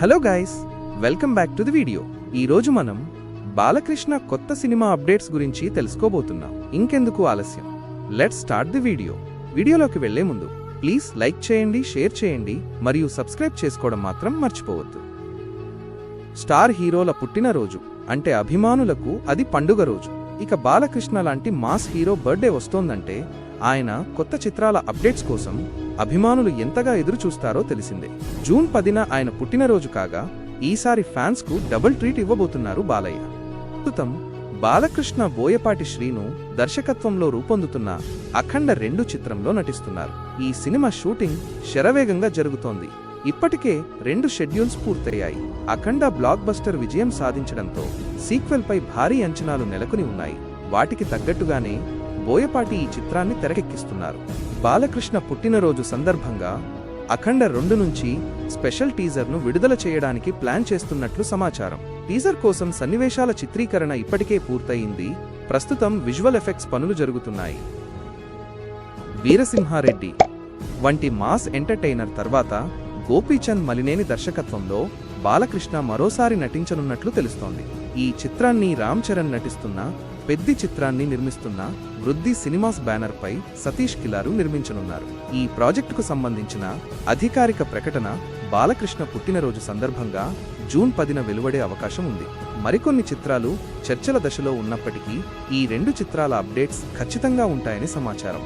Hello guys welcome back to the video ఈరోజు మనం బాలకృష్ణ కొత్త సినిమా అప్డేట్స్ గురించి తెలుసుకోబోతున్నాం. ఇంకెందుకు ఆలస్యం? లెట్స్ స్టార్ట్ ది వీడియో వీడియోలోకి వెళ్ళే ముందు ప్లీజ్ లైక్ చేయండి షేర్ చేయండి మరియు సబ్స్క్రైబ్ చేసుకోవడం మాత్రం మర్చిపోవద్దు. స్టార్ హీరోల పుట్టినరోజు అంటే అభిమానులకు అది పండుగ రోజు. ఇక బాలకృష్ణ లాంటి మాస్ హీరో బర్త్డే వస్తోందంటే ఆయన కొత్త చిత్రాల అప్డేట్స్ కోసం అభిమానులు ఎంతగా ఎదురుచూస్తారో తెలిసిందే. జూన్ పదిన ఆయన పుట్టినరోజు కాగా ఈసారి ఫ్యాన్స్కు డబుల్ ట్రీట్ ఇవ్వబోతున్నారు బాలయ్య. ప్రస్తుతం బాలకృష్ణ బోయపాటి శ్రీను దర్శకత్వంలో రూపొందుతున్న అఖండ రెండు చిత్రంలో నటిస్తున్నారు. ఈ సినిమా షూటింగ్ శరవేగంగా జరుగుతోంది. ఇప్పటికే రెండు షెడ్యూల్స్ పూర్తయ్యాయి. అఖండ బ్లాక్ బస్టర్ విజయం సాధించడంతో సీక్వెల్పై భారీ అంచనాలు నెలకొని ఉన్నాయి. వాటికి తగ్గట్టుగానే బోయపాటి ఈ చిత్రాన్ని తెరకెక్కిస్తున్నారు. బాలకృష్ణ పుట్టినరోజు సందర్భంగా అఖండ రెండు నుంచి స్పెషల్ టీజర్ను విడుదల చేయడానికి ప్లాన్ చేస్తున్నట్లు సమాచారం. టీజర్ కోసం సన్నివేశాల చిత్రీకరణ ఇప్పటికే పూర్తయింది. ప్రస్తుతం విజువల్ ఎఫెక్ట్స్ పనులు జరుగుతున్నాయి. వీరసింహారెడ్డి వంటి మాస్ ఎంటర్టైనర్ తర్వాత గోపీచంద్ మలినేని దర్శకత్వంలో బాలకృష్ణ మరోసారి నటించనున్నట్లు తెలుస్తోంది. ఈ చిత్రాన్ని రామ్ చరణ్ నటిస్తున్న పెద్ది చిత్రాన్ని నిర్మిస్తున్న వృద్ధి సినిమాస్ బ్యానర్పై సతీష్ కిలారు నిర్మించనున్నారు. ఈ ప్రాజెక్టుకు సంబంధించిన అధికారిక ప్రకటన బాలకృష్ణ పుట్టినరోజు సందర్భంగా జూన్ పదిన వెలువడే అవకాశం ఉంది. మరికొన్ని చిత్రాలు చర్చల దశలో ఉన్నప్పటికీ ఈ రెండు చిత్రాల అప్డేట్స్ ఖచ్చితంగా ఉంటాయని సమాచారం.